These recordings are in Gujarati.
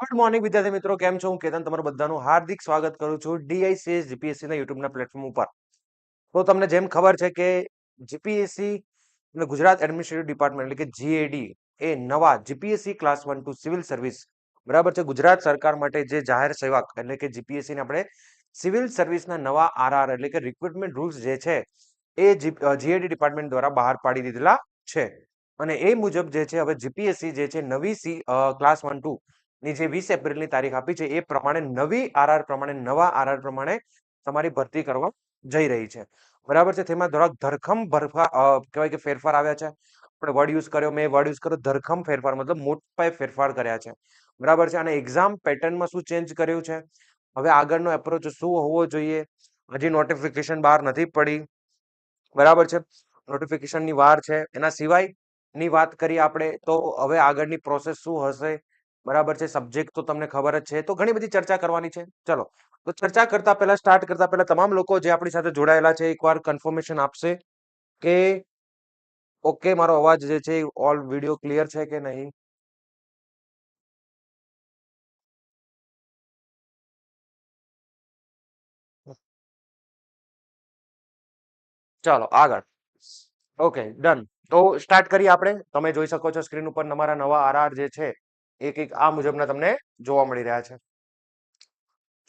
ગુડ મોર્નિંગ વિદ્યાર્થી મિત્રો. કેમ છો? હું કેતન, તમારું બધાનું હાર્દિક સ્વાગત કરું છું ડીઆઈસીએસ જીપીએસસી ના યુટ્યુબના પ્લેટફોર્મ ઉપર. તો તમને જેમ ખબર છે કે જીપીએસસી અને ગુજરાત એડમિનિસ્ટ્રેટિવ ડિપાર્ટમેન્ટ એટલે કે જીએડી એ નવા GPSC class one two civil service બરાબર છે? ગુજરાત સરકાર માટે જે જાહેર સેવક એટલે કે જીપીએસસી ને આપણે સિવિલ સર્વિસના નવા આરઆર એટલે કે રિક્રુટમેન્ટ રૂલ્સ જે છે એ જીએડી ડિપાર્ટમેન્ટ દ્વારા બહાર પાડી દીધેલા છે. અને એ મુજબ જે છે, હવે જીપીએસસી જે છે, નવી સી ક્લાસ વન ટુ ની જે વીસ એપ્રિલની તારીખ આપી છે, એ પ્રમાણે નવી આરઆર પ્રમાણે, નવા આરઆર પ્રમાણે તમારી ભરતી કરવા જઈ રહી છે. બરાબર છે? તેમાં થોડાક ધરખમ ભરફા કહેવાય કે ફેરફાર આવ્યા છે. આપણે વર્ડ યુઝ કર્યો, મેં વર્ડ યુઝ કર્યો, ધરખમ ફેરફાર, મતલબ મોટા ફેરફાર કર્યા છે. બરાબર છે? અને એક્ઝામ પેટર્નમાં શું ચેન્જ કર્યું છે? હવે આગળનો એપ્રોચ શું હોવો જોઈએ? હજી નોટિફિકેશન બહાર નથી પડી. બરાબર છે? નોટિફિકેશનની વાર છે. એના સિવાયની વાત કરીએ આપણે, તો હવે આગળની પ્રોસેસ શું હશે? બરાબર છે સબ્જેક્ટ તો તમને ખબર જ છે, તો ઘણી બધી ચર્ચા કરવાની છે. ચલો, તો ચર્ચા કરતા પહેલા સ્ટાર્ટ કરતા પહેલા તમામ લોકો જે આપણી સાથે જોડાયેલા છે, એકવાર કન્ફર્મેશન આપશે કે ઓકે મારો અવાજ જે છે ઓલ વીડિયો ક્લિયર છે કે નહીં? ચાલો, આગળ. ઓકે ડન તો સ્ટાર્ટ કરીએ આપણે. તમે જોઈ શકો છો સ્ક્રીન ઉપર તમારા નવા આરઆર જે છે એક એક આ મુજબના તમને જોવા મળી રહ્યા છે.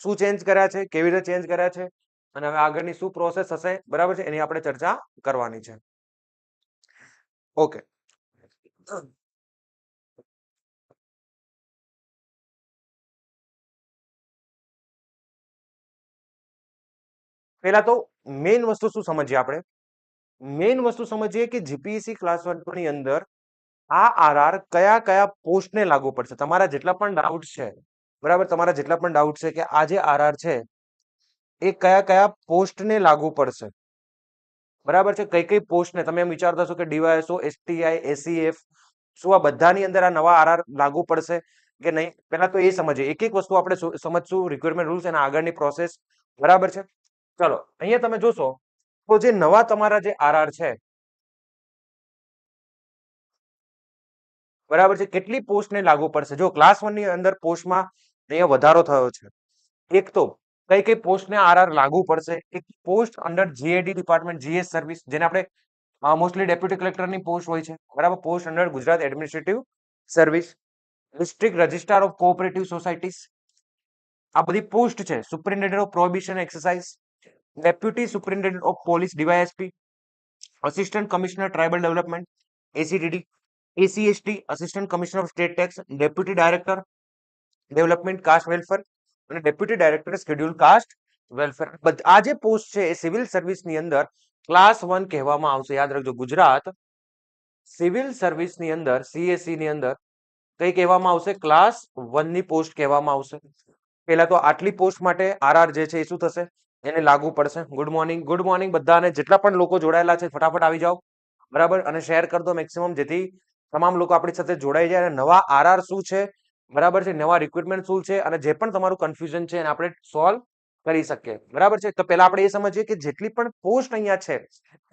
શું ચેન્જ કર્યા છે? કેવી રીતે ચેન્જ કર્યા છે? અને હવે આગળની શું પ્રોસેસ હશે? બરાબર છે? એની આપણે ચર્ચા કરવાની છે. ઓકે પહેલા તો મેઇન વસ્તુ શું સમજીએ આપણે? મેઇન વસ્તુ સમજીએ કે જીપીએસસી ક્લાસ વનની અંદર આ આરઆર કયા કયા પોસ્ટને લાગુ પડશે? તમારા જેટલા પણ ડાઉટ છે, બરાબર? તમારા જેટલા પણ ડાઉટ છે કે આ જે આરઆર છે, એ કયા કયા પોસ્ટને લાગુ પડશે? બરાબર છે? કઈ કઈ પોસ્ટને? તમે એમ વિચારતા છો કે ડીવાયએસઓ, એસટીઆઈ એસીએફ શું આ બધાની અંદર આ નવા આરઆર લાગુ પડશે કે નહીં? પહેલા તો એ સમજીએ. એક એક વસ્તુ આપણે સમજશું રિક્વાયરમેન્ટ રૂલ્સ અને આગળની પ્રોસેસ બરાબર છે? ચલો, અહીંયા તમે જોશો તો જે નવા તમારા જે આરઆર છે બરાબર છે? કેટલી પોસ્ટને લાગુ પડશે? જો ક્લાસ વનની અંદર પોસ્ટમાં અહીંયા વધારો થયો છે. એક તો કઈ કઈ પોસ્ટને આરઆર લાગુ પડશે? એક post under GAD department GS service જેને આપણે મોસ્ટલી ડેપ્યુટી કલેક્ટરની પોસ્ટ હોય છે. બરાબર? Post under Gujarat administrative service district registrar of cooperative societies આ બધી પોસ્ટ છે. Superintendent of prohibition exercise deputy superintendent of police DYSP assistant commissioner tribal development ACDD ACST assistant commissioner of state tax deputy director development caste welfare અને deputy director schedule caste welfare આ જે પોસ્ટ છે, એ સિવિલ સર્વિસની અંદર ક્લાસ વન કહેવામાં આવશે. યાદ રાખજો, ગુજરાત સિવિલ સર્વિસની અંદર સીએસસી ની અંદર કઈ કહેવામાં આવશે? ક્લાસ વનની પોસ્ટ કહેવામાં આવશે. પહેલા તો આટલી પોસ્ટ માટે આરઆર જે છે, એ શું થશે? એને લાગુ પડશે. ગુડ મોર્નિંગ ગુડ મોર્નિંગ બધાને. જેટલા પણ લોકો જોડાયેલા છે, ફટાફટ આવી જાઓ. બરાબર? અને શેર કરી દો મેક્સિમમ જેથી તમામ લોકો આપણી સાથે જોડાઈ જાય અને નવા આરઆર શું છે, બરાબર છે, નવા રિક્રુટમેન્ટ શું છે અને જે પણ તમારું કન્ફ્યુઝન છે એને આપણે સોલ્વ કરી શકીએ. બરાબર છે? તો પહેલા આપણે એ સમજીએ કે જેટલી પણ પોસ્ટ અહીંયા છે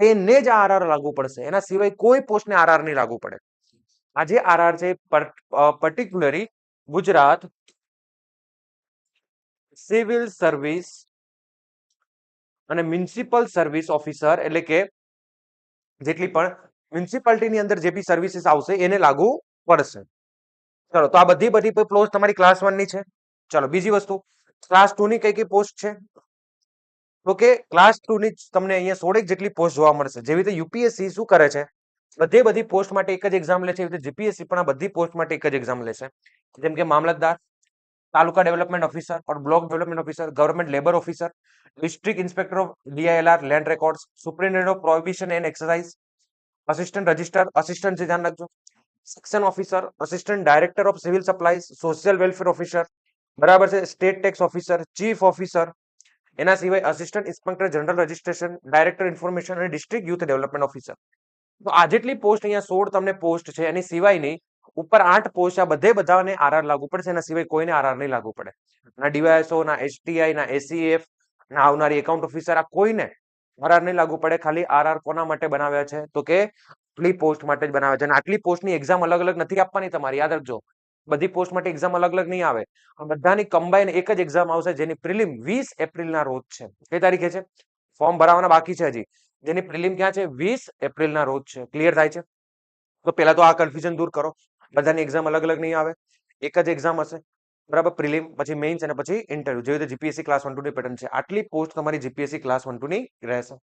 તેને જ આરઆર લાગુ પડશે. એના સિવાય કોઈ પોસ્ટને આરઆર નહીં લાગુ પડે. આ જે આરઆર છે પર્ટિક્યુલરી ગુજરાત સિવિલ સર્વિસ અને મ્યુનિસિપલ સર્વિસ ઓફિસર એટલે કે જેટલી પણ મ્યુનિસિપાલિટીની અંદર જે બી સર્વિસીસ આવશે એને લાગુ પડશે. ચલો, તો આ બધી બધી પોસ્ટ તમારી ક્લાસ વનની છે. ચલો, બીજી વસ્તુ. ક્લાસ ટુ ની કઈ કઈ પોસ્ટ છે? તો કે ક્લાસ ટુ ની તમને અહીંયા સોળેક જેટલી પોસ્ટ જોવા મળશે. જેવી રીતે યુપીએસસી શું કરે છે? બધી બધી પોસ્ટ માટે એક જ એક્ઝામ લે છે. એવી રીતે જીપીએસસી પણ આ બધી પોસ્ટ માટે એક જ એક્ઝામ લેશે જેમ કે mamlatdar, taluka development officer or block development officer government labour officer district inspector of DILR land records superintendent of prohibition and exercise assistant register assistant છે ધ્યાન રાખજો section officer assistant director of civil supply social welfare officer બરાબર છે state tax officer chief officer એના સિવાય assistant inspector general registration director information અને ડિસ્ટ્રિક્ટ યુથ ડેવલપમેન્ટ ઓફિસર તો આ જેટલી પોસ્ટ અહીંયા સોળ તમને પોસ્ટ છે, એની સિવાયની ઉપર આઠ પોસ્ટ આ બધે બધાને આરઆર લાગુ પડશે એના સિવાય કોઈને આરઆર નહીં લાગુ પડે. ના ડીવાયએસઓ ના એસટીઆઈ ના એસીએફ ના આવનારી એકાઉન્ટ ઓફિસર આ કોઈને આરઆર નહીં લાગુ પડે, ખાલી આરઆર કોના માટે બનાવ્યા છે? તો કે આટલી પોસ્ટ માટે જ બનાવ્યા છે. અને આટલી પોસ્ટની એક્ઝામ અલગ અલગ નથી આપવાની તમારી, યાદ રાખજો. બધી પોસ્ટ માટે એક્ઝામ અલગ અલગ નહીં આવે. આ બધાની કમ્બાઈન એક જ એક્ઝામ આવશે, જેની પ્રિલિમ વીસ એપ્રિલના રોજ છે. કઈ તારીખે છે? ફોર્મ ભરાવાના બાકી છે હજી. જેની પ્રિલિમ ક્યાં છે? વીસ એપ્રિલના રોજ છે. ક્લિયર થાય છે? તો પહેલા તો આ કન્ફ્યુઝન દૂર કરો. બધાની એક્ઝામ અલગ અલગ નહીં આવે. એક જ એક્ઝામ હશે. બરાબર, પ્રિલિમ, પછી મેઇન્સ અને પછી ઇન્ટરવ્યુ. જેવી રીતે જીપીએસસી ક્લાસ વન ટુ ની પેટર્ન છે. આટલી પોસ્ટ તમારી જીપીએસસી ક્લાસ વન ટુ ની રહેશે.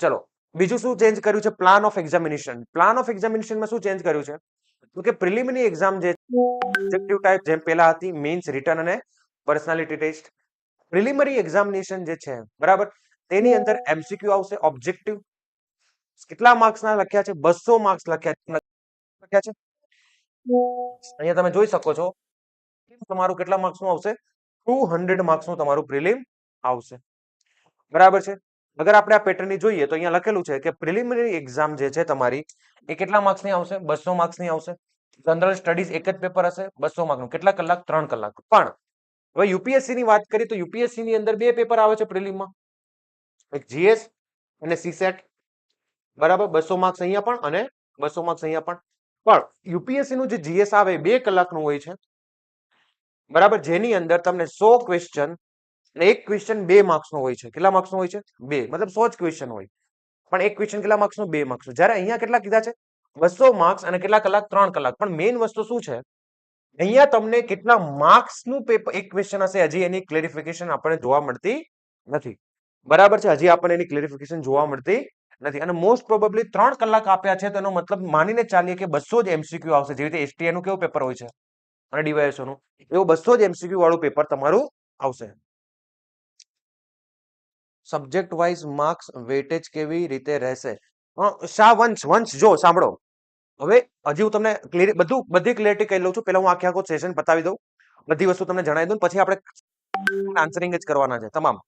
ચલો, બીજું શું ચેન્જ કર્યું છે? Plan of examination plan of એક્ઝામિનેશનમાં શું ચેન્જ કર્યું છે? તો કે પ્રિલિમની એક્ઝામ જે ઓબ્જેક્ટિવ ટાઈપ જેમ પહેલા હતી, મેઇન્સ રિટર્ન અને પર્સનાલિટી ટેસ્ટ. પ્રિલિમરી એક્ઝામિનેશન જે છે, બરાબર, તેની અંદર એમસીક્યુ આવશે ઓબ્જેક્ટિવ કેટલા માર્ક્સના લખ્યા છે? બસો માર્ક્સ લખ્યા લખ્યા છે? અહીંયા તમે જોઈ શકો છો તમારું કેટલા માર્ક્સનું આવશે? ટુ હંડ્રેડ માર્ક્સનું તમારું પ્રિલિમ આવશે. બરાબર છે? અગર આપણે આ પેટર્નની જોઈએ તો અહીંયા લખેલું છે કે પ્રિલિમિનરી એક્ઝામ જે છે તમારી, એ કેટલા માર્ક્સની આવશે? બસો માર્ક્સની આવશે. જનરલ સ્ટડીઝ એક જ પેપર હશે, બસો માર્કનું. કેટલા કલાક? ત્રણ કલાક. પણ હવે યુપીએસસી ની વાત કરીએ તો યુપીએસસી ની અંદર બે પેપર આવે છે પ્રિલિમમાં. એક જીએસ અને સીસેટ. બરાબર? બસો માર્ક્સ અહીંયા પણ અને બસો માર્ક્સ અહીંયા પણ. પણ યુપીએસસી નું જે જીએસ આવે બે કલાકનું હોય છે. બરાબર? જેની અંદર તમને સો ક્વેશ્ચન એક ક્વેશ્ચન બે માર્ક્સનો હોય છે. કેટલા માર્ક્સનો હોય છે? બે. મતલબ સો જ ક્વેશ્ચન હોય. પણ એક ક્વેશ્ચન કેટલા માર્ક્સનો બે માર્ક્સનો જ્યારે અહીંયા કેટલા કીધા છે? બસો માર્ક્સ અને કેટલા કલાક? ત્રણ કલાક. પણ મેઇન વસ્તુ શું છે? અહીંયા તમને કેટલા માર્ક્સનું પેપર એક ક્વેશ્ચન હશે. હજી એની ક્લેરિફિકેશન આપણને જોવા મળતી નથી. બરાબર છે? હજી આપણને એની ક્લેરિફિકેશન જોવા મળતી નથી. અને મોસ્ટ પ્રોબેબલી ત્રણ કલાક આપ્યા છે તો એનો મતલબ માનીને ચાલીએ કે બસો જ એમસીક્યુ આવશે. જેવી રીતે એસટીએ નું કેવું પેપર હોય છે? અને ડીવાયસોનું એવું બસો જ એમસીક્યુ વાળું પેપર તમારું આવશે. સબ્જેક્ટ વાઇઝ માર્ક્સ વેટેજ કેવી રીતે રહેશે? શા વંશ વંશ જો, સાંભળો. હવે હજી હું તમને ક્લિયર બધું, બધી ક્લિયરિટી કહી લઉં છું. પહેલા હું આખે આખો સેશન પતાવી દઉં. બધી વસ્તુ તમને જણાવી દઉં પછી આપણે આન્સરિંગ જ કરવાના છે. તમામ.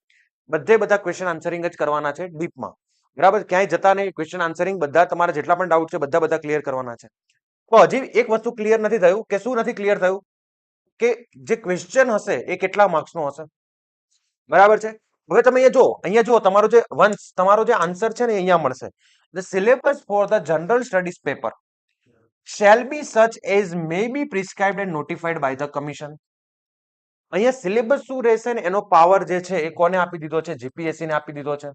બધે બધા ક્વેશ્ચન આન્સરિંગ જ કરવાના છે ડીપમાં બરાબર? ક્યાંય જતા નહીં. ક્વેશ્ચન આન્સરિંગ બધા તમારા જેટલા પણ ડાઉટ છે, બધા બધા ક્લિયર કરવાના છે. તો હજી એક વસ્તુ ક્લિયર નથી થયું કે શું નથી ક્લિયર થયું? કે જે ક્વેશ્ચન હશે એ કેટલા માર્ક્સનો હશે? બરાબર છે? હવે તમે અહીંયા જો અહીંયા જો તમારો જે વંશ તમારો જે આન્સર છે ને અહીંયા મળશે. The syllabus for the general studies paper shall be such as may be prescribed and notified by the commission અહીંયા સિલેબસ શું રહેશે ને? એનો પાવર જે છે એ કોને આપી દીધો છે? જીપીએસસી ને આપી દીધો છે.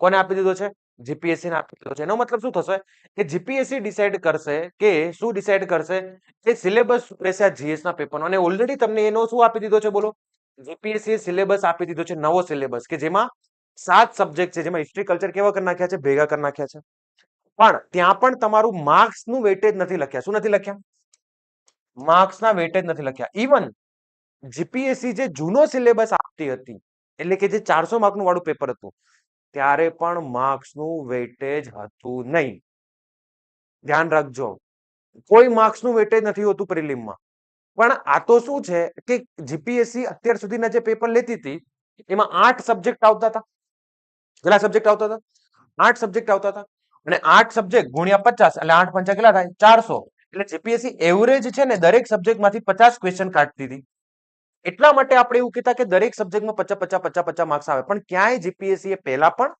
કોને આપી દીધો છે? જીપીએસસી ને આપી દીધો છે. એનો મતલબ શું થશે કે જીપીએસસી ડિસાઈડ કરશે કે શું ડિસાઈડ કરશે કે સિલેબસ રહેશે આ જીએસ ના પેપરનો અને ઓલરેડી તમને એનો શું આપી દીધો છે બોલો? જીપીએસસી સિલેબસ આપી દીધો છે નવો સિલેબસ કે જેમાં સાત સબ્જેક્ટ છે, જેમાં હિસ્ટ્રી કલ્ચર કેવા કરી નાખ્યા છે? ભેગા કરી નાખ્યા છે. પણ ત્યાં પણ તમારું માર્ક્સનું વેટેજ નથી લખ્યા. શું નથી લખ્યા? માર્ક્સ ના વેટેજ નથી લખ્યા. ઇવન જીપીએસસી જે જૂનો સિલેબસ આપતી હતી, એટલે કે જે ચારસો માર્કનું વાળું પેપર હતું ત્યારે પણ માર્ક્સનું વેટેજ હતું નહીં. ધ્યાન રાખજો. કોઈ માર્ક્સનું વેટેજ નથી હોતું પ્રિલિમમાં. પણ આ તો શું છે કે જીપીએસસી અત્યાર સુધીના જે પેપર લેતી હતી, એમાં આઠ સબ્જેક્ટ આવતા હતા. કેટલા સબ્જેક્ટ આવતા હતા? આઠ સબ્જેક્ટ આવતા હતા. અને આઠ સબ્જેક્ટ ગુણ્યા પચાસ, એટલે આઠ પંચા કેટલા થાય? ચારસો. એટલે જીપીએસસી એવરેજ છે ને દરેક સબ્જેક્ટમાંથી પચાસ ક્વેશ્ચન કાઢતી હતી. એટલા માટે આપણે એવું કહેતા કે દરેક સબ્જેક્ટમાં પચાસ પચાસ પચાસ પચાસ માર્ક્સ આવે. પણ ક્યાંય જીપીએસસી એ પહેલા પણ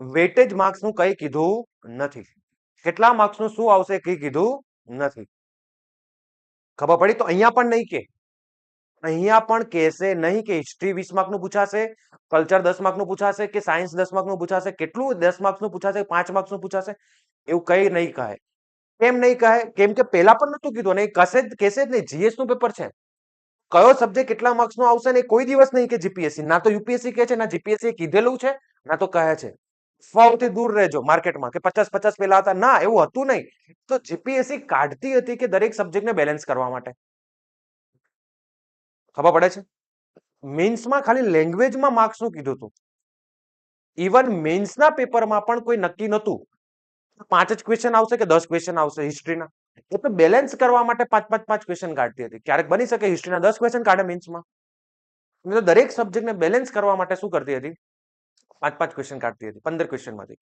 વેટેજ માર્ક્સનું કંઈ કીધું નથી. કેટલા માર્ક્સનું શું આવશે કઈ કીધું નથી. ખબર પડી? તો અહીંયા પણ નહીં કે. અહીંયા પણ કહેશે નહીં કે હિસ્ટ્રી વીસ માર્કનું પૂછાશે કલ્ચર દસ માર્કનું પૂછાશે કે સાયન્સ દસ માર્કનું પૂછાશે, કેટલું દસ માર્ક્સનું પૂછાશે, પાંચ માર્ક્સનું પૂછાશે? એવું કઈ નહીં કહે. કેમ નહીં કહે? કેમ કે પહેલા પણ નતું કીધું અને કશે જ, કહેશે જ નહીં. જીએસનું પેપર છે. કયો સબ્જેક્ટ કેટલા માર્ક્સ નો આવશે ને કોઈ દિવસ નહીં કે જીપીએસસી ના તો યુપીએસસી કહે છે, ના જીપીએસસી કીધેલું છે, ના તો કહે છે. ફાવથી દૂર રહેજો માર્કેટમાં કે પચાસ પચાસ પેલા હતા. ના, એવું હતું નહીં. તો જીપીએસસી કાઢતી હતી કે દરેક સબ્જેક્ટને બેલેન્સ કરવા માટે? ખબર પડે છે? મેન્સમાં ખાલી લેંગ્વેજમાં માર્ક્સનું કીધું હતું. ઇવન મેન્સના પેપરમાં પણ કોઈ નક્કી નહોતું. પાંચ જ ક્વેશ્ચન આવશે કે દસ ક્વેશ્ચન આવશે હિસ્ટ્રીના એ તો બેલેન્સ કરવા માટે પાંચ પાંચ પાંચ ક્વેશ્ચન કાઢતી હતી. ક્યારેક બની શકે હિસ્ટ્રીના દસ ક્વેશ્ચન કાઢે મીન્સમાં તો દરેક સબ્જેક્ટને બેલેન્સ કરવા માટે શું કરતી હતી? પાંચ પાંચ ક્વેશ્ચન કાઢતી હતી, પંદર ક્વેશ્ચનમાંથી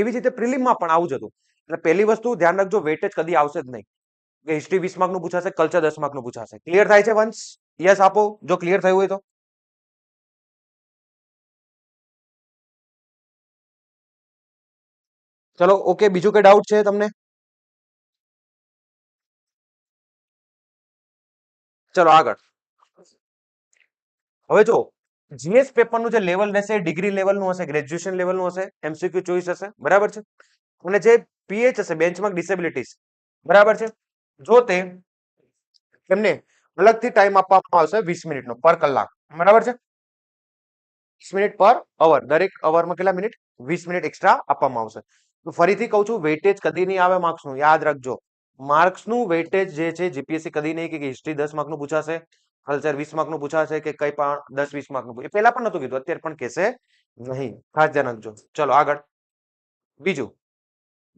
એવી જ રીતે પ્રિલિમમાં પણ આવું જ હતું. એટલે પહેલી વસ્તુ ધ્યાન રાખજો વેટેજ કદી આવશે જ નહીં. કે હિસ્ટ્રી વીસ માર્કનું પૂછાશે કલ્ચર દસ માર્કનું પૂછાશે. ક્લિયર થાય છે વંશ યસ આપો. જો ક્લિયર થયું હોય તો. ચલો ઓકે બીજું કઈ ડાઉટ છે તમને? ચલો આગળ. હવે જો જીએસ પેપરનું જે લેવલ રહેશે ડિગ્રી લેવલનું હશે ગ્રેજ્યુએશન લેવલનું હશે એમસીક્યુ ચોઈસ હશે, બરાબર છે? અને જે પીએચ હશે બેન્ચમાર્ક ડિસેબિલિટીઝ બરાબર છે? જો તે એમને અલગથી ટાઈમ આપવામાં આવશે વીસ મિનિટનો પર કલાક, બરાબર છે? વીસ મિનિટ પર અવર દરેક અવરમાં કેટલા મિનિટ? વીસ મિનિટ એક્સ્ટ્રા આપવામાં આવશે. તો ફરીથી કહું છું વેટેજ કદી નહીં આવે માર્ક્સનું યાદ રાખજો. માર્ક્સનું વેટેજ જે છે જીપીએસસી કદી નહીં કે હિસ્ટ્રી દસ માર્કનું પૂછાશે કલ્ચર વીસ માર્કનું પૂછાશે કે કઈ પણ દસ વીસ માર્કનું એ પહેલા પણ નતું કીધું, અત્યારે પણ કહેશે નહીં. ખાસ ધ્યાન રાખજો. ચલો, આગળ. બીજું.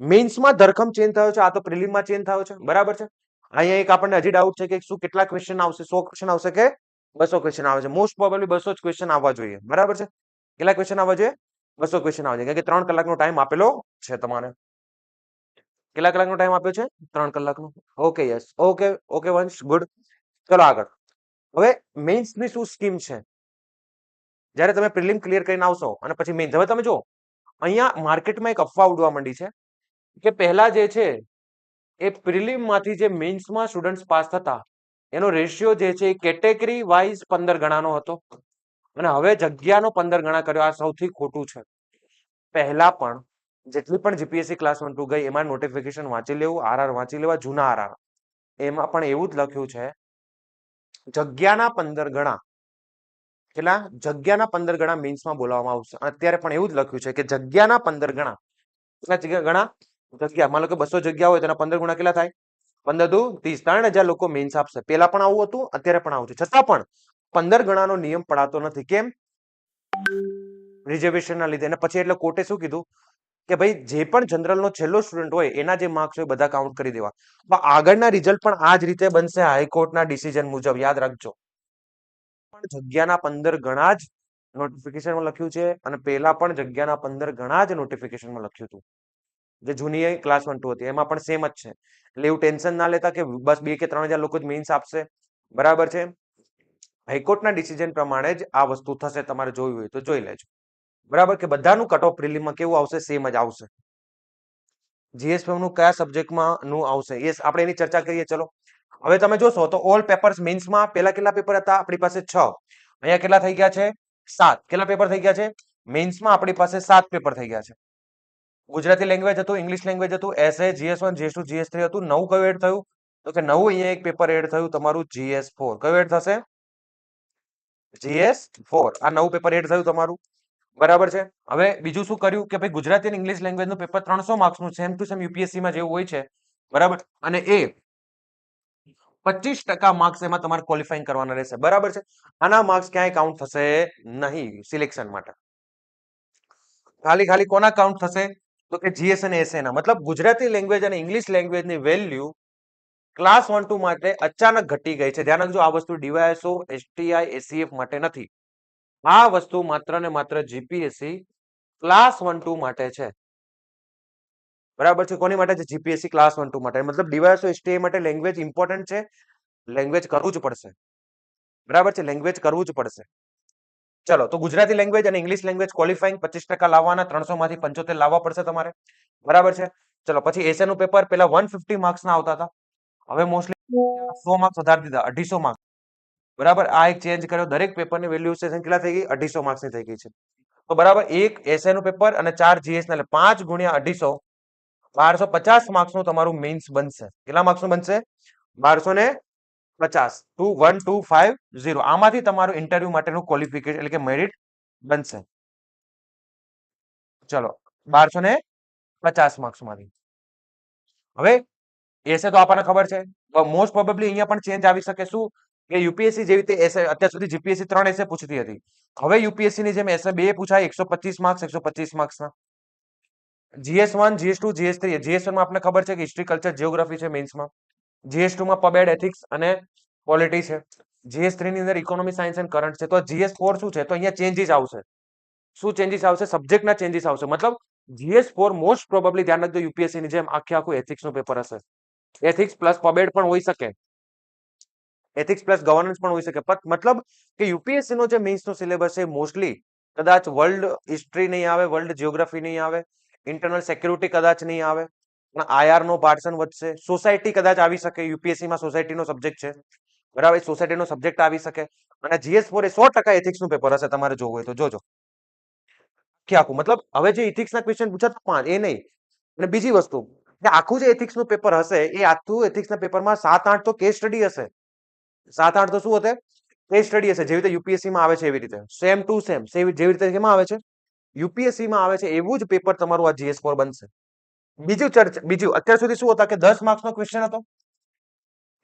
મેન્સમાં ધરખમ ચેન્જ થયો છે, આ તો પ્રિલિમમાં ચેન્જ થયો છે, બરાબર છે? અહીંયા એક આપણને હજી ડાઉટ છે કે શું કેટલા ક્વેશ્ચન આવશે, સો ક્વેશ્ચન આવશે કે બસો ક્વેશ્ચન આવે છે? મોસ્ટ પ્રોબેબલી બસો જ ક્વેશ્ચન આવવા જોઈએ, બરાબર છે? કેટલા ક્વેશ્ચન આવવા જોઈએ? બસો ક્વેશ્ચન આવવા જોઈએ, કારણ કે ત્રણ કલાકનો ટાઈમ આપેલો છે તમારે. કેટલા કલાકનો ટાઈમ આપ્યો છે? ત્રણ કલાકનો? Okay yes okay okay Vansh good ચલો આગળ. હવે મેન્સની શું સ્કીમ છે? જ્યારે તમે પ્રિલિમ ક્લિયર કરીને આવશો અને પછી મેન્સ હવે તમે જો અહીંયા માર્કેટમાં એક અફવા ઉડવા માંડી છે કે પહેલા જે છે એ પ્રિલિમમાંથી જે મેન્સમાં સ્ટુડન્ટ્સ પાસ થતા, એનો રેશિયો જે છે એ કેટેગરી વાઇઝ પંદર ગણાનો હતો. અને હવે જગ્યાનો પંદર ગણા કર્યો. આ સૌથી ખોટું છે. પહેલા પણ જેટલી પણ જીપીએસસી ક્લાસ વન ટુ ગઈ, એમાં નોટિફિકેશન વાંચી લેવું આરઆર વાંચી લેવા, જૂના આરઆર એમાં પણ એવું જ લખ્યું છે, જગ્યાના પંદર ગણા, કેટલા? જગ્યાના પંદર ગણા મીન્સમાં બોલાવવામાં આવશે. અત્યારે પણ એવું જ લખ્યું છે કે જગ્યાના પંદર ગણા, કેટલા ગણા? જગ્યા, માનો કે બસો જગ્યા હોય તેના પંદર ગુણા કેટલા થાય? પંદર દુ, ત્રીસ, ત્રણ હજાર લોકો મેન્સ આપશે. પેલા પણ આવું હતું, અત્યારે પણ આવું છે. છતાં પણ પંદર ગણાનો નિયમ પડાતો નથી. કેમ? રિઝર્વેશન ના લીધે. અને પછી એટલે કોર્ટે શું કીધું? કે ભાઈ, જે પણ જનરલ નો છેલ્લો સ્ટુડન્ટ હોય, એના જે માર્ક્સ હોય, બધા કાઉન્ટ કરી દેવા. તો આગળના રિઝલ્ટ પણ આ જ રીતે બનશે હાઈકોર્ટના ડિસિઝન મુજબ. યાદ રાખજો. પણ જગ્યાના પંદર ગણા જ નોટિફિકેશનમાં લખ્યું છે અને પેલા પણ જગ્યાના પંદર ગણા જ નોટિફિકેશનમાં લખ્યું હતું. જે જૂની ક્લાસ વન ટુ હતી. એમાં પણ સેમ જ છે. એટલે એવું ટેન્શન ના લેતા કે બસ બે કે ત્રણ હજાર લોકો જ મેઇન્સ આપશે. બરાબર છે? હાઈકોર્ટના ડિસિઝન પ્રમાણે જ આ વસ્તુ થશે. તમારે જોયું હોય તો જોઈ લેજો. બરાબર? કે બધાનું કટ ઓફ પ્રિલિમમાં કેવું આવશે? સેમ જ આવશે. જીએસએમનું કયા સબ્જેક્ટમાં નું આવશે? યસ આપણે એની ચર્ચા કરીએ, ચલો. હવે તમે જોશો, તો ઓલ પેપર્સ મેન્સમાં પેલા કેટલા પેપર હતા? આપણી પાસે છ. અહીંયા કેટલા થઈ ગયા છે? સાત. કેટલા પેપર થઈ ગયા છે? મેન્સમાં આપણી પાસે સાત પેપર થઈ ગયા છે. ગુજરાતી લેંગ્વેજ હતું ઇંગ્લિશ લેંગ્વેજ હતું SA GS one GS two GS three હતું. નવું કયું એડ થયું? તો કે નવું અહીંયા એક પેપર એડ થયું, તમારું જીએસ ફોર કયું એડ થશે? જીએસ ફોર આ નવું પેપર એડ થયું તમારું? બરાબર છે? હવે બીજું શું કર્યું કે ભાઈ ગુજરાતી અને ઇંગ્લિશ લેંગ્વેજનું પેપર ત્રણસો માર્ક્સનું સેમ ટુ સેમ યુપીએસસી માં જેવું હોય છે, બરાબર? અને એ પચીસ ટકા માર્ક્સ એમાં તમારે ક્વોલિફાઈંગ કરવાના રહેશે, બરાબર છે? આના માર્ક્સ ક્યાંય કાઉન્ટ થશે નહીં સિલેક્શન માટે. ખાલી ખાલી કોના કાઉન્ટ થશે? તો કે જીએસ અને એસએ ના. મતલબ ગુજરાતી લેંગ્વેજ અને ઇંગ્લિશ લેંગ્વેજની વેલ્યુ ક્લાસ વન ટુ માટે અચાનક ઘટી ગઈ છે. ધ્યાન રાખજો, આ વસ્તુ ડીવાયએસઓ એસટીઆઈ એસીએફ માટે નથી. આ વસ્તુ માત્ર ને માત્ર જીપીએસસી ક્લાસ વન ટુ માટે છે. બરાબર છે? કોની માટે છે? જીપીએસસી ક્લાસ વન ટુ માટે. મતલબ ડીવાયસો એસટીઆઈ માટે લેંગ્વેજ ઇમ્પોર્ટન્ટ છે. લેંગ્વેજ કરવું જ પડશે. બરાબર છે? લેંગ્વેજ કરવું જ પડશે. ચલો તો ગુજરાતી લેંગ્વેજ અને ઇંગ્લિશ લેંગ્વેજ ક્વોલિફાઈંગ પચીસ ટકા લાવવાના ત્રણસો માંથી પંચોતેર લાવવા પડશે તમારે. બરાબર છે? ચલો પછી એસએ નું પેપર પેલા વન ફિફ્ટી માર્ક્સ ના આવતા હતા. હવે મોસ્ટલી સો માર્ક્સ વધારી દીધા અઢીસો માર્ક્સ બરાબર? આ એક ચેન્જ કર્યો. દરેક પેપરની વેલ્યુ સ્ટેશન કેટલા થઈ ગઈ, અઢીસો માર્ક્સની થઈ ગઈ છે. તો બરાબર, એક એસએ નું પેપર અને ચાર જીએસ એટલે પાંચ ગુણ્યા અઢીસો, બારસો પચાસ માર્ક્સનું તમારું મેઇન્સ બનશે. કેટલા માર્ક્સનું બનશે? બારસો ને પચાસ. Two one two five zero આમાંથી તમારું ઇન્ટરવ્યુ માટેનું ક્વોલિફિકેશન એટલે કે મેરિટ બનશે. ચલો, બારસો ને પચાસ માર્ક્સમાંથી. હવે એસે તો આપણને ખબર છે. મોસ્ટ પ્રોબેબલી અહીંયા પણ ચેન્જ આવી શકે. શું? કે યુપીએસસી જેવી રીતે એસે અત્યાર સુધી જીપીએસસી ત્રણ એસે પૂછતી હતી. હવે યુપીએસસી ની જેમ એસે બે પૂછાય, એકસો પચીસ માર્ક્સ એકસો પચીસ માર્ક્સના GS one, GS two, GS three. GS વનમાં આપણે ખબર છે કે હિસ્ટ્રી કલ્ચર જિયોગ્રાફી છે મેન્સમાં જીએસ ટુમાં પબેડ એથિક્સ અને પોલિટી છે. જીએસ થ્રીની અંદર ઇકોનોમી સાયન્સ એન્ડ કરંટ છે. તો જીએસ ફોર શું છે? તો અહીંયા ચેન્જીસ આવશે. શું ચેન્જીસ આવશે? સબ્જેક્ટના ચેન્જીસ આવશે. મતલબ જીએસ ફોર મોસ્ટ પ્રોબેબલી ધ્યાન રાખજો યુપીએસસી ની જેમ આખે આખું એથિક્સનું પેપર હશે. એથિક્સ પ્લસ પબેડ પણ હોઈ શકે. એથિક્સ પ્લસ ગવર્નન્સ પણ હોઈ શકે. મતલબ કે યુપીએસસી નો જે મેઇન્સ નો સિલેબસ છે મોસ્ટલી કદાચ વર્લ્ડ હિસ્ટ્રી નહીં આવે વર્લ્ડ જિયોગ્રાફી નહીં આવે ઇન્ટરનલ સિક્યુરિટી કદાચ નહીં આવે, પણ આઈઆર નો પાર્ટન વધશે. સોસાયટી કદાચ આવી શકે યુપીએસસી માં સોસાયટી નો સબ્જેક્ટ છે. બરાબર સોસાયટી નો સબ્જેક્ટ આવી શકે. અને જીએસ ફોર એ સો ટકા એથિક્સનું પેપર હશે તમારે જોવું હોય તો. જોજો. કે આખું. મતલબ હવે જે ethics ના ક્વેશ્ચન પૂછાતા પાંચ, એ નહીં. અને બીજી વસ્તુ આખું જે એથિક્સનું પેપર હશે, એ આખું એથિક્સના પેપરમાં સાત, આઠ તો કેસ સ્ટડી હશે. સાત આઠ તો શું હશે? કેસ સ્ટડી હશે. જેવી રીતે યુપીએસસીમાં આવે છે એવી રીતે. સેમ ટુ સેમ જેવી રીતે કેમાં આવે છે? યુપીએસસીમાં આવે છે એવું જ પેપર તમારું આ જીએસ ફોર બનશે. બીજું ચર્ચા, બીજું, અત્યાર સુધી શું હતા કે દસ માર્ક્સ નો ક્વેશ્ચન હતો?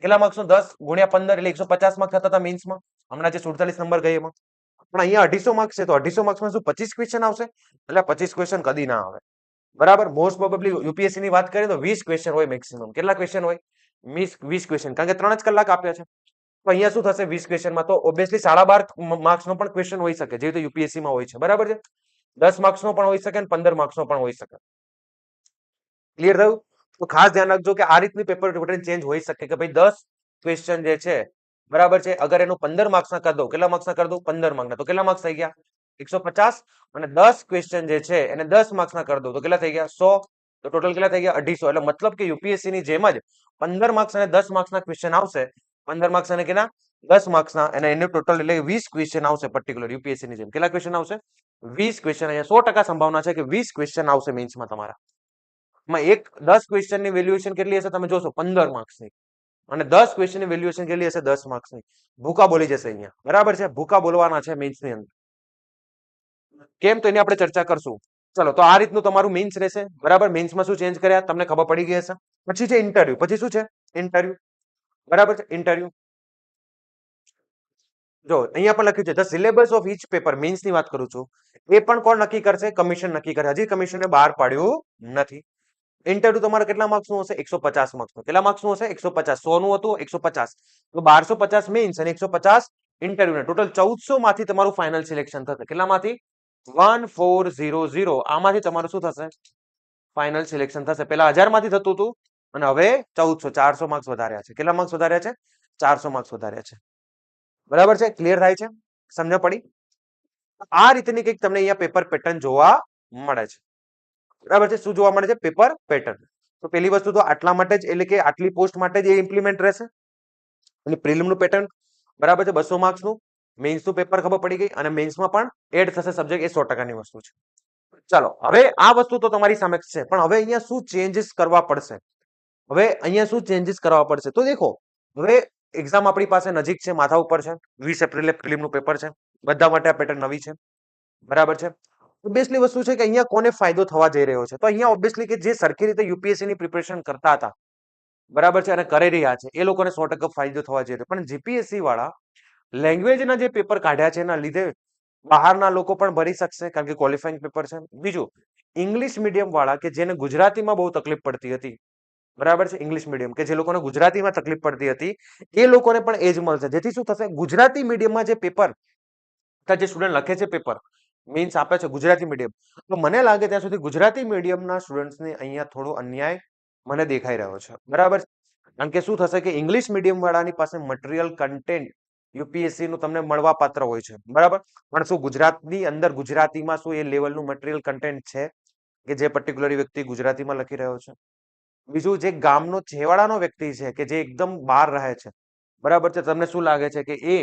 કેટલા માર્ક્સ નો? દસ ગુણ્યા પંદર એટલે એકસો પચાસ માર્ક્સ થતા હતા મેન્સમાં હમણાં જે સુડતાલીસ નંબર ગઈ એમાં. પણ અહીંયા અઢીસો માર્ક્સ છે તો અઢીસો માર્ક્સમાં શું પચીસ ક્વેશ્ચન આવશે? એટલે પચીસ ક્વેશ્ચન કદી ના આવે. બરાબર? મોસ્ટ પ્રોબેબલી યુપીએસસી ની વાત કરીએ તો વીસ ક્વેશ્ચન હોય મેક્સિમમ કેટલા ક્વેશ્ચન હોય? વીસ વીસ ક્વેશ્ચન કારણ કે ત્રણ જ કલાક આપ્યા છે. તો અહીંયા શું થશે? વીસ ક્વેશ્ચનમાં તો ઓબ્વિયસલી સાડા બાર માર્ક્સ નો પણ ક્વેશ્ચન હોઈ શકે. જે રીતે યુપીએસસીમાં હોય છે. બરાબર છે? દસ માર્ક્સ નો પણ હોઈ શકે અને પંદર માર્ક્સ નો પણ હોઈ શકે. ક્લિયર થયું? તો ખાસ ધ્યાન રાખજો કે આ રીતની પેપર પેટર્ન ચેન્જ હોઈ શકે કે ભાઈ દસ ક્વેશ્ચન જે છે, બરાબર છે? અગર એનું પંદર માર્ક્સ ના કરી દઉં કેટલા માર્ક્સ ના કરી દઉં પંદર માર્ક તો કેટલા માર્ક્સ થઈ ગયા? એકસો અને દસ ક્વેશ્ચન જે છે, એને દસ માર્ક્સ ના કરી દઉં તો કેટલા થઈ ગયા? સો. તો ટોટલ કેટલા થઈ ગયા? અઢીસો. એટલે મતલબ કે યુપીએસસી ની જેમ જ પંદર માર્ક્સ અને દસ માર્ક્સ ના ક્વેશ્ચન આવશે. પંદર માર્ક્સ અને કેટલા દસ માર્ક્સ ના. અને એનું ટોટલ એટલે વીસ ક્વેશ્ચન આવશે પર્ટિક્યુલર યુપીએસસી ની જેમ. કેટલા ક્વેશ્ચન આવશે? વીસ ક્વેશ્ચન અહીંયા સો ટકા સંભાવના છે કે વીસ ક્વેશ્ચન આવશે મેન્સમાં તમારા. એક, દસ ક્વેશ્ચનની વેલ્યુએશન કેટલી હશે? તમે જોશો, પંદર માર્ક્સની. અને દસ ક્વેશ્ચનની વેલ્યુએશન કેટલી હશે? દસ માર્ક્સની. ભૂકા બોલી જશે અહીંયા. બરાબર છે? ભૂકા બોલવાના છે મેન્સની અંદર. કેમ? તો એની આપણે ચર્ચા કરશું. ચલો, તો આ રીતનું તમારું મેન્સ રહેશે. બરાબર? મેન્સમાં શું ચેન્જ કર્યા? તમને ખબર પડી ગઈ હશે. પછી છે ઇન્ટરવ્યુ પછી શું છે? ઇન્ટરવ્યુ બરાબર છે? ઇન્ટરવ્યુ જો, અહીંયા પણ લખ્યું છે the syllabus of each paper મેન્સની વાત કરું છું. એ પણ કોણ નક્કી કરશે? કમિશન નક્કી કરે. હજી કમિશને બહાર પાડ્યું નથી. ઇન્ટરવ્યુ તમારે કેટલા માર્ક્સનું હશે? એકસો પચાસ માર્ક્સનું. કેટલા માર્ક્સનું હશે? એકસો પચાસ. સો નું હતું, એકસો પચાસ. તો બારસો પચાસ મીન્સ અને એકસો પચાસ ઇન્ટરવ્યુ ને. ટોટલ ચૌદસો માંથી તમારું ફાઇનલ સિલેક્શન થશે. કેટલામાંથી? વન ફોર ઝીરો ઝીરો આમાંથી તમારું શું થશે? ફાઇનલ સિલેક્શન થશે. પેલા હજારમાંથી થતું હતું અને હવે ચૌદસો, ચારસો માર્ક્સ વધાર્યા છે. કેટલા માર્ક્સ વધાર્યા છે? ચારસો માર્ક્સ વધાર્યા છે. બરાબર છે? ક્લિયર થાય છે? સમજ પડી? આ રીતની કંઈક તમને અહીંયા પેપર પેટર્ન જોવા મળે છે. બરાબર છે? શું જોવા મળે છે? પેપર પેટર્ન તો પેલી વસ્તુ તો આટલા માટે જ, એટલે કે આટલી પોસ્ટ માટે જ એ ઇમ્પ્લિમેન્ટ રહેશે. અને પ્રિલિમનું પેટર્ન બરાબર છે? બસો માર્ક્સનું મેન્સનું પેપર ખબર પડી ગઈ અને મેન્સમાં પણ એડ થશે સબ્જેક્ટ એ સો ટકાની વસ્તુ છે. ચાલો, હવે આ વસ્તુ તો તમારી સામે છે. પણ હવે અહીંયા શું ચેન્જીસ કરવા પડશે? હવે અહીંયા શું ચેન્જીસ કરવા પડશે? તો દેખો, હવે એક્ઝામ આપણી પાસે નજીક છે, માથા ઉપર છે, વીસ એપ્રિલે પ્રિલિમનું પેપર છે, બધા માટે આ પેટર્ન નવી છે, બરાબર છે? ઓબ્વિયસલી વસ્તુ છે કે અહીંયા કોને ફાયદો થવા જઈ રહ્યો છે? તો અહીંયા ઓબ્વિયસલી કે જે સરખી રીતે યુપીએસસી ની પ્રિપેરેશન કરતા હતા, બરાબર છે, અને કરી રહ્યા છે, એ લોકોને સો ટકા ફાયદો થવા જઈ રહ્યો પણ જીપીએસસી વાળા લેંગ્વેજના જે પેપર કાઢ્યા છે, એના લીધે બહારના લોકો પણ ભરી શકશે, કારણ કે ક્વોલિફાઈંગ પેપર છે. બીજું ઇંગ્લિશ મીડિયમ વાળા કે જેને ગુજરાતીમાં બહુ તકલીફ પડતી હતી બરાબર છે? ઇંગ્લિશ મીડિયમ કે જે લોકોને ગુજરાતીમાં તકલીફ પડતી હતી, એ લોકોને પણ એ જ મળશે. જેથી શું થશે? ગુજરાતી મીડિયમમાં જે પેપર જે સ્ટુડન્ટ લખે છે પેપર મીન્સ આપે છે ગુજરાતી મીડિયમ તો મને લાગે ત્યાં સુધી ગુજરાતી મીડિયમના સ્ટુડન્ટ્સને અહીંયા થોડો અન્યાય મને દેખાઈ રહ્યો છે. બરાબર કારણ કે શું થશે કે ઇંગ્લિશ મીડિયમ વાળાની પાસે મટીરિયલ કન્ટેન્ટ યુપીએસસી નું તમને મળવા પાત્ર હોય છે. બરાબર? પણ શું ગુજરાતની અંદર ગુજરાતીમાં શું એ લેવલનું મટીરિયલ કન્ટેન્ટ છે? કે જે પર્ટિક્યુલર વ્યક્તિ ગુજરાતીમાં લખી રહ્યો છે? બીજું જે ગામનો છેવાડાનો વ્યક્તિ છે કે જે એકદમ બહાર રહે છે, બરાબર છે? તમને શું લાગે છે કે એ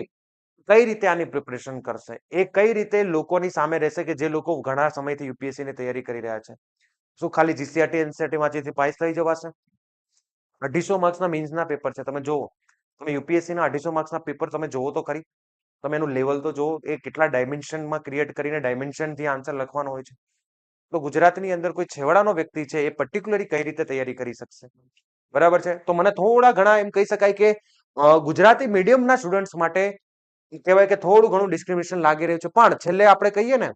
કઈ રીતે આની પ્રિપરેશન કરશે? એ કઈ રીતે લોકોની સામે રહેશે કે જે લોકો ઘણા સમયથી યુપીએસસી ની તૈયારી કરી રહ્યા છે? શું ખાલી જીસીઆરટી એનસીઆરટી માંથી પાસ થઈ જવાશે? અઢીસો માર્ક્સના મીન્સના પેપર છે. તમે જુઓ, તમે યુપીએસસી ના અઢીસો માર્ક્સના પેપર તમે જોવો તો ખરી. તમે એનું લેવલ તો જુઓ, એ કેટલા ડાયમેન્શનમાં ક્રિએટ કરીને ડાયમેન્શનથી આન્સર લખવાનો હોય છે. તો ગુજરાતની અંદર કોઈ છેવાડાનો વ્યક્તિ છે એ પર્ટિક્યુલરી કઈ રીતે તૈયારી કરી શકશે? બરાબર છે? તો મને થોડા ઘણા એમ કહી શકાય કે ગુજરાતી મીડિયમના સ્ટુડન્ટ્સ માટે કહેવાય કે થોડું ઘણું ડિસ્ક્રિમિનેશન લાગી રહ્યું છે. પણ છેલ્લે આપણે કહીએ ને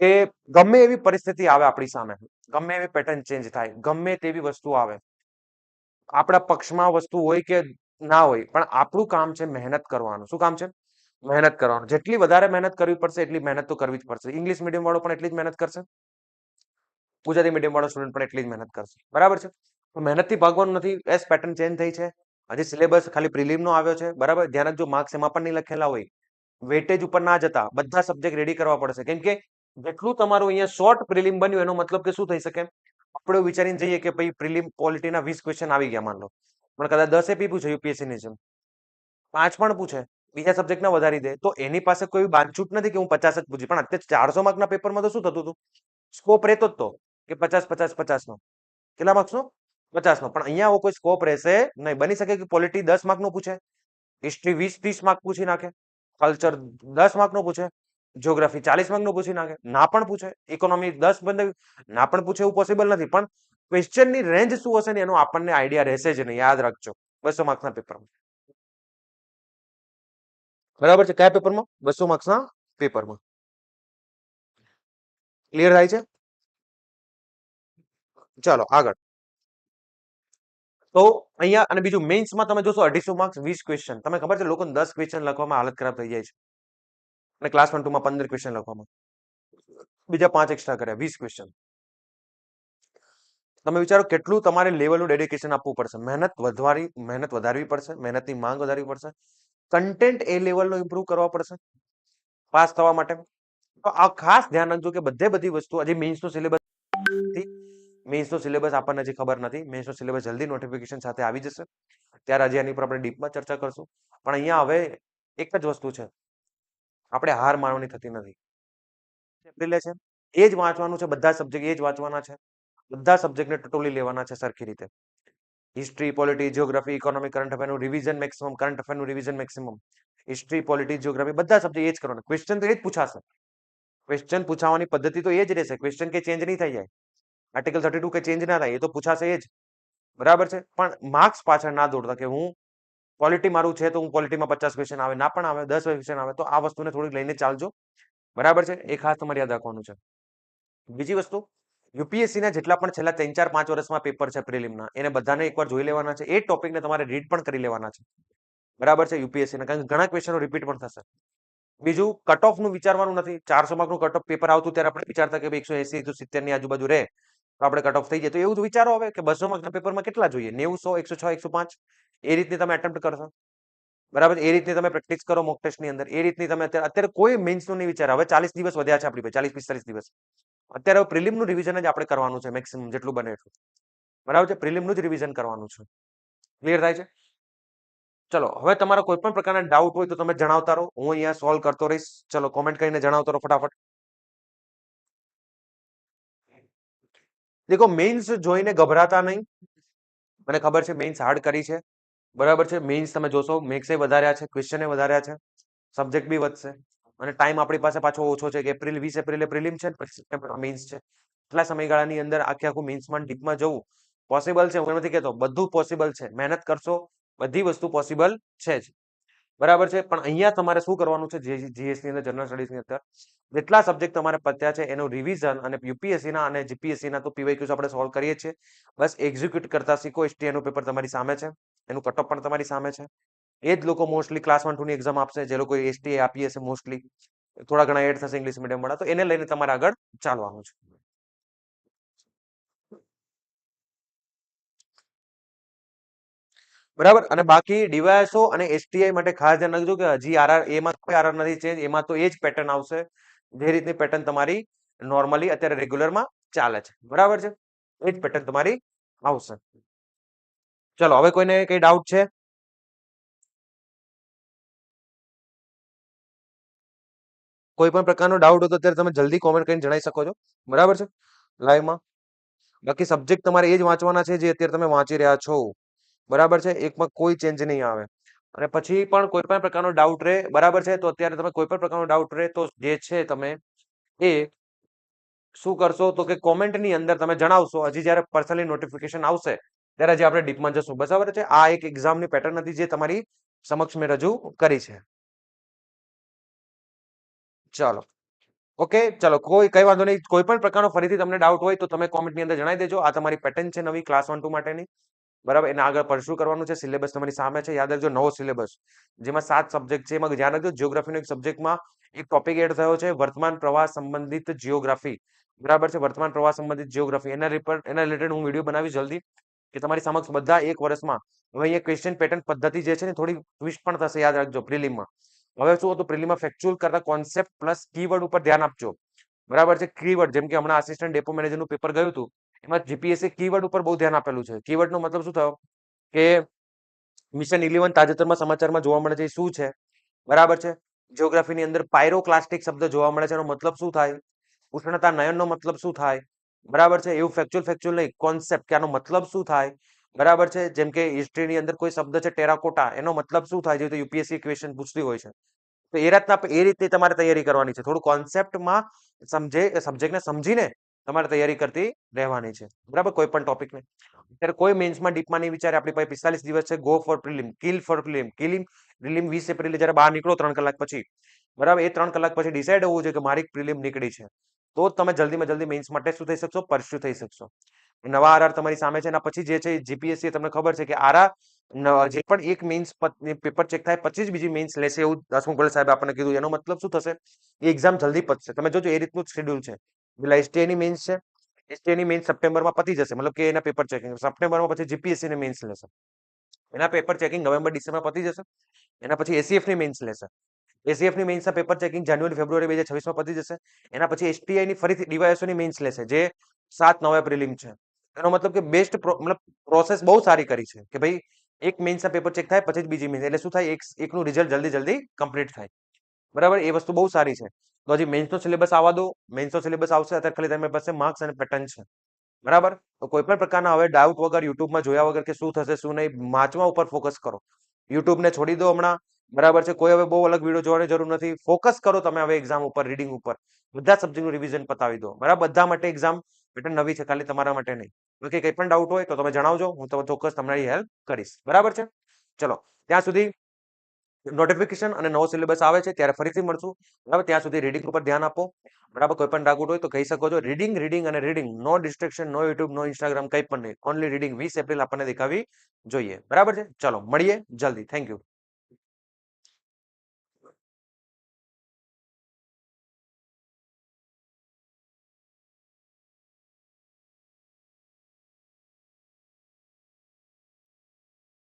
કે ગમે એવી પરિસ્થિતિ આવે આપણી સામે, ગમે એવી પેટર્ન ચેન્જ થાય, ગમે તેવી વસ્તુ આવે, આપણા પક્ષમાં વસ્તુ હોય કે ના હોય, પણ આપણું કામ છે મહેનત કરવાનું. શું કામ છે? મહેનત કરવાનું. જેટલી વધારે મહેનત કરવી પડશે, એટલી મહેનત તો કરવી જ પડશે. ઇંગ્લિશ મીડિયમ વાળો પણ એટલી જ મહેનત કરશે? ગુજરાતી મીડિયમ વાળો સ્ટુડન્ટ પણ એટલી જ મહેનત કરશે. બરાબર છે? મહેનતથી ભાગવાનું નથી. એસ પેટર્ન ચેન્જ થઈ છે. હજી સિલેબસ ખાલી પ્રિલિમનો આવ્યો છે. બરાબર? ધ્યાન રાખજો માર્ક્સ એમાં પણ નહીં લખેલા હોય. વેટેજ ઉપર ના જતા બધા સબ્જેક્ટ રેડી કરવા પડશે. કેમ કે જેટલું તમારું અહીંયા શોર્ટ પ્રિલિમ બન્યું, એનો મતલબ કે શું થઈ શકે? આપણે વિચારીને જઈએ કે ભાઈ પ્રિલિમ ક્વોલિટીના વીસ ક્વેશ્ચન આવી ગયા, માન લો. પણ કદાચ દસ એપી પૂછે યુપીએસસી ની જેમ. પાંચ પણ પૂછે. બીજા સબ્જેક્ટના વધારી દે. તો એની પાસે કોઈ બાંધછૂટ નથી કે હું પચાસ જ પૂછી. પણ અત્યારે ચારસો માર્કના પેપરમાં તો શું થતું હતું? સ્કોપ રહેતો જ તો. કે પચાસ પચાસ પચાસ નો કેટલા માર્ક્સનો પચાસ નો પણ અહીંયા આવો કોઈ સ્કોપ રહેશે નહીં. બની શકે કે પોલિટી દસ માર્કનું પૂછે. હિસ્ટ્રી વીસ, ત્રીસ માર્ક પૂછી નાખે. કલ્ચર દસ માર્કનું પૂછે. જ્યોગ્રાફી ચાલીસ માર્કનું પૂછી નાખે. ના પણ પૂછે. ઇકોનોમી દસ બંધ ના પણ પૂછે એવું પોસિબલ નથી. પણ ક્વેશ્ચનની રેન્જ શું હશે ને એનો આપણને આઈડિયા રહેશે જ નહીં. યાદ રાખજો. બસો માર્ક્સના પેપરમાં બરાબર છે? કયા પેપરમાં બસો માર્ક્સના પેપરમાં ક્લિયર થાય છે? ચાલો, આગળ. તો અહીંયા અને બીજું મેઇન્સમાં તમે જોશો અઢીસો માર્ક્સ વીસ ક્વેશ્ચન તમે ખબર છે, લોકોને દસ ક્વેશ્ચન લખવામાં હાલત ખરાબ થઈ જાય છે. અને ક્લાસ વન ટુમાં પંદર ક્વેશ્ચન લખવામાં. બીજા પાંચ એક્સ્ટ્રા કર્યા, વીસ ક્વેશ્ચન તમે વિચારો કેટલું તમારે લેવલનું ડેડિકેશન આપવું પડશે? મહેનત વધવાની, મહેનત વધારવી પડશે, મહેનતની માંગ વધારવી પડશે. કન્ટેન્ટ એ લેવલનો ઇમ્પ્રુવ કરવા પડશે પાસ થવા માટે. તો આ ખાસ ધ્યાન રાખજો કે બધે બધી વસ્તુ આજે મેઇન્સનો સિલેબસ મેઇન્સનો સિલેબસ આપણને હજી ખબર નથી. મેન્સનો સિલેબસ જલ્દી નોટિફિકેશન સાથે આવી જશે. ત્યારે હજી એની પર આપણે ડીપમાં ચર્ચા કરશું. પણ અહીંયા હવે એક જ વસ્તુ છે. આપણે હાર માનવાની થતી નથી. એપ્રિલે છે. એ જ વાંચવાનું છે. બધા સબ્જેક્ટ એ જ વાંચવાના છે. બધા સબ્જેક્ટને ટટોલી લેવાના છે સરખી રીતે. History polity geography economic current અફેરનું revision maximum current અફેરનું revision maximum history polity geography બધા સબ્જેક્ટ એ જ કરવાના. ક્વેશ્ચન તો એ જ પૂછાશે. ક્વેશ્ચન પૂછાવાની પદ્ધતિ તો એ જ રહેશે. ક્વેશ્ચન કે ચેન્જ નહીં થઈ જાય. આર્ટિકલ થર્ટી ટુ કે ચેન્જ ના થાય, એ તો પૂછાશે એ જ. બરાબર છે? પણ માર્ક્સ પાછળ ના દોડતા કે હું ક્વોલિટી મારું છે તો હું ક્વોલિટીમાં પચાસ ક્વેશ્ચન આવે, ના પણ આવે, દસ ક્વેશ્ચન આવે, તો આ વસ્તુને થોડીક લઈને ચાલજો. બરાબર છે? એ ખાસ તમારે યાદ રાખવાનું છે. બીજી વસ્તુ યુપીએસસીના જેટલા પણ છેલ્લા ત્રણ, ચાર, પાંચ વર્ષમાં પેપર છે પ્રિલિમના એને બધાને એકવાર જોઈ લેવાના છે. એ ટોપિકને તમારે રીડ પણ કરી લેવાના છે. બરાબર છે? યુપીએસસી ના, કારણ કે ઘણા ક્વેશ્ચનો રિપીટ પણ થશે. બીજું કટ ઓફનું વિચારવાનું નથી. ચારસો માર્કનું કટ ઓફ પેપર આવતું ત્યારે આપણે વિચારતા કે એકસો એસી, એકસો સિત્તેરની આજુબાજુ રહે. તો આપણે કટ ઓફ થઈ જાય. તો એવું વિચારો હવે કે બસો માર્કના પેપરમાં કેટલા જોઈએ? નેવું સો એકસો છ, એકસો પાંચ? એ રીતની તમે એટેમ્પ્ટ કરશો. બરાબર? એ રીતની તમે પ્રેક્ટિસ કરો મોક ટેસ્ટની અંદર. એ રીતની તમે અત્યારે અત્યારે કોઈ મેન્સનું નહીં વિચાર. હવે ચાલીસ દિવસ વધ્યા છે આપણી પાસે. ચાલીસ, પિસ્તાલીસ દિવસ. અત્યારે પ્રિલિમનું રિવિઝન જ આપણે કરવાનું છે મેક્સિમમ જેટલું બને એટલું. બરાબર છે? પ્રિલિમનું જ રિવિઝન કરવાનું છે. ક્લિયર થાય છે? ચલો, હવે તમારા કોઈ પણ પ્રકારના ડાઉટ હોય તો તમે જણાવતા રહો. હું અહીંયા સોલ્વ કરતો રહીશ. ચલો કોમેન્ટ કરીને જણાવતો રહો ફટાફટ. દેખો મેઇન્સ જોઈને ગભરાતા નહીં. મને ખબર છે મેઇન્સ હાર્ડ કરી છે. બરાબર છે મેઇન્સ તમે જોશો મેક્સે વધાર્યા છે ક્વેશ્ચને વધાર્યા છે. સબ્જેક્ટ બી વધશે. અને ટાઈમ આપણી પાસે પાછો ઓછો છે કે એપ્રિલ, વીસ એપ્રિલે પ્રિલિમ છે મેઇન્સ છે. એટલા સમયગાળાની અંદર આખે આખું મેઇન્સમાં ડીપમાં જવું પોસિબલ છે, હું નથી કહેતો. બધું પોસિબલ છે. મહેનત કરશો, બધી વસ્તુ પોસિબલ છે જ. બરાબર છે? પણ અહીંયા તમારે શું કરવાનું છે? જીએસની અંદર જનરલ સ્ટડીઝની અંદર. જેટલા સબ્જેક્ટ તમારે પત્યા છે, એનું રિવિઝન અને યુપીએસસીના અને જીપીએસસીના તો પીવાયક્યુઝ આપણે સોલ્વ કરીએ છીએ. બસ એક્ઝિક્યુટ કરતા શીખો એસટીએનું પેપર તમારી સામે છે. એનું કટઅપ પણ તમારી સામે છે. એ જ લોકો મોસ્ટલી ક્લાસ વન ટુ ની એક્ઝામ આપશે, જે લોકો એસટી આપી હશે મોસ્ટલી થોડા ઘણા એડ થશે ઇંગ્લિશ મીડિયમ તો એને લઈને તમારે આગળ ચાલવાનું છે. બરાબર? અને બાકી ડીવાયસો અને એસટીઆઈ માટે ખાસ ધ્યાન રાખજો કે હજી આરઆર એમાં કોઈ આરઆર નથી ચેન્જ એમાં તો એ જ પેટર્ન આવશે. જે રીતની પેટર્ન તમારી નોર્મલી અત્યારે રેગ્યુલરમાં ચાલે છે. બરાબર છે? એ જ પેટર્ન તમારી આવશે. ચલો, હવે કોઈને કઈ ડાઉટ છે? કોઈ પણ પ્રકારનો ડાઉટ હોય તો અત્યારે તમે જલ્દી કોમેન્ટ કરીને જણાવી શકો છો. બરાબર છે? લાઈવમાં બાકી સબ્જેક્ટ તમારે એ જ વાંચવાના છે જે અત્યારે તમે વાંચી રહ્યા છો. બરાબર છે? એકમાં કોઈ ચેન્જ નહીં આવે. અને પછી પણ કોઈ પણ પ્રકારનો ડાઉટ રહે, બરાબર છે? તો અત્યારે તમે કોઈ પણ પ્રકારનો ડાઉટ રહે, તો જે છે તમે એ શું કરશો? તો કે કોમેન્ટની અંદર તમે જણાવશો. હજી જ્યારે પર્સનલી નોટિફિકેશન આવશે, ત્યારે હજી આપણે ડીપમાં જશું. બરાબર છે? આ એક એક્ઝામની પેટર્ન હતી જે તમારી સમક્ષ મેં રજૂ કરી છે. ચાલો. ઓકે ચલો, કોઈ, કઈ વાંધો નહીં. કોઈ પણ પ્રકારનો ફરીથી તમને ડાઉટ હોય તો તમે કોમેન્ટની અંદર જણાવી દેજો. આ તમારી પેટર્ન છે નવી ક્લાસ વન ટુ માટેની. બરાબર? એને આગળ પરસ્યુ કરવાનું છે સિલેબસ તમારી સામે છે. યાદ રાખજો, નવો સિલેબસ જેમાં સાત સબ્જેક્ટ છે. એમાં ધ્યાન રાખજો જીઓગ્રાફીનો એક સબ્જેક્ટમાં એક ટોપિક એડ થયો છે, વર્તમાન પ્રવાહ સંબંધિત જીઓગ્રાફી બરાબર છે? વર્તમાન પ્રવાહ સંબંધિત જીઓગ્રાફી એના રિપોર્ટ એના રિલેટેડ હું વીડિયો બનાવી જલ્દી, કે તમારી સમક્ષ બધા એક વર્ષમાં, હવે અહીંયા ક્વેશ્ચન પેટર્ન પદ્ધતિ જે છે ને, થોડી ટ્વિસ્ટ પણ થશે, યાદ રાખજો પ્રિલિમમાં હવે શું હતું? પ્રિલિમમાં ફેક્ચ્યુઅલ કરતા કોન્સેપ્ટ પ્લસ કીવર્ડ ઉપર ધ્યાન આપજો. બરાબર છે? કીવર્ડ જેમ કે હમણાં આસિસ્ટન્ટ ડેપો મેનેજરનું પેપર ગયું હતું એમાં જીપીએસસી કીવર્ડ ઉપર બહુ ધ્યાન આપેલું છે. કીવર્ડ નો મતલબ શું થયો? કે મિશન ઇલેવન તાજેતરમાં સમાચારમાં જોવા મળે છે શું છે? બરાબર છે? જિયોગ્રાફીની અંદર પાયરોક્લાસ્ટિક શબ્દ જોવા મળે છે. એનો મતલબ શું થાય? ઉષ્ણતા નયનનો મતલબ શું થાય? બરાબર છે? એવું ફેક્ચ્યુઅલ ફેક્ચ્યુઅલ નહીં કોન્સેપ્ટ કે આનો મતલબ શું થાય? બરાબર છે? જેમ કે હિસ્ટ્રીની અંદર કોઈ શબ્દ છે ટેરાકોટા, એનો મતલબ શું થાય? જે યુપીએસસી ક્વેશ્ચન પૂછતી હોય છે. તો એ રીતના એ રીતે તમારે તૈયારી કરવાની છે. થોડું કોન્સેપ્ટમાં સમજે સબ્જેક્ટને સમજીને તમારે તૈયારી કરતી રહેવાની છે. બરાબર? કોઈ પણ ટોપિકને અત્યારે કોઈ મેન્સમાં ડીપમાં નહીં વિચારે. આપણી પાસે પિસ્તાલીસ દિવસ છે. Go for prelim kill for prelim કિલિમ prelim વીસ એપ્રિલે જ્યારે બહાર નીકળો ત્રણ કલાક પછી. બરાબર? એ ત્રણ કલાક પછી ડિસાઇડ હોવું જોઈએ કે મારી પ્રિલિમ નીકળી છે. તો તમે જલ્દીમાં જલ્દી મેન્સ માટે શું થઈ શકશો? પરસ્યુ થઈ શકશો. નવા આરઆર તમારી સામે છે એના પછી જે છે જીપીએસસી તમને ખબર છે કે આરઆર જે પણ એક મેન્સ પેપર ચેક થાય પછી જ બીજી મેન્સ લેશે એવું દાસમુખ ગોળ સાહેબ આપણને કીધું. એનો મતલબ શું થશે? એ એક્ઝામ જલ્દી પતશે. તમે જોજો, એ રીતનું જ શેડ્યુલ છે. પેલા એસટીઆઈની મેન્સ છે એસટીઆઈ ની મેન્સ સપ્ટેમ્બરમાં પતી જશે? મતલબ કે એના પેપર ચેકિંગ સપ્ટેમ્બરમાં પછી જીપીએસસી ની મેન્સ લેશે. એના પેપર ચેકિંગ નવેમ્બર ડિસેમ્બર પતી જશે. એના પછી એસીએફની મેન્સ લેશે. એસીએફની મેન્સના પેપર ચેકિંગ જાન્યુઆરી ફેબ્રુઆરી બે હજાર છવ્વીસમાં પતી જશે. એના પછી એસટીઆઈની ફરીથી ડીવાયએસઓની મેન્સ લેશે, જે સાત નવા પ્રિલિમ છે. એનો મતલબ કે બેસ્ટ મતલબ પ્રોસેસ બહુ સારી કરી છે, કે ભાઈ એક મેન્સના પેપર ચેક થાય, પછી જ બીજી મેન્સ એટલે શું થાય? એક, એકનું રિઝલ્ટ જલ્દી જલ્દી કમ્પ્લીટ થાય. બરાબર? એ વસ્તુ બહુ સારી છે. તો હજી મેન્સનો સિલેબસ આવવા દો. મેન્સનો સિલેબસ આવશે, અત્યારે ખાલી તમારી પાસે માર્ક્સ અને પેટર્ન છે. બરાબર? તો કોઈ પણ પ્રકારના હવે ડાઉટ વગર યુટ્યુબમાં જોયા વગર કે શું થશે, શું નહીં, વાંચવા ઉપર ફોકસ કરો. યુટ્યુબને છોડી દો હમણાં. બરાબર છે? કોઈ હવે બહુ અલગ વીડિયો જોવાની જરૂર નથી. ફોકસ કરો તમે હવે એક્ઝામ ઉપર રીડિંગ ઉપર. બધા સબ્જેક્ટનું રિવિઝન પતાવી દો. બરાબર? બધા માટે એક્ઝામ પેટર્ન નવી છે, ખાલી તમારા માટે નહીં. ઓકે કંઈ પણ ડાઉટ હોય તો તમે જણાવજો. હું તમે ચોક્કસ તમારી હેલ્પ કરીશ. બરાબર છે? ચલો. ત્યાં સુધી નોટિફિકેશન અને નવો સિલેબસ આવે છે ત્યારે ફરીથી મળશું. બરાબર? ત્યાં સુધી રીડિંગ ઉપર ધ્યાન આપો. બરાબર? કોઈ પણ ડાઉટ હોય તો કહી શકો છો. રીડિંગ રીડિંગ અને reading no distraction no YouTube no Instagram કંઈ પણ નહીં. ઓનલી રીડિંગ વીસ એપ્રિલ આપણને દેખાવી જોઈએ. બરાબર છે? ચલો, મળીએ જલ્દી. Thank you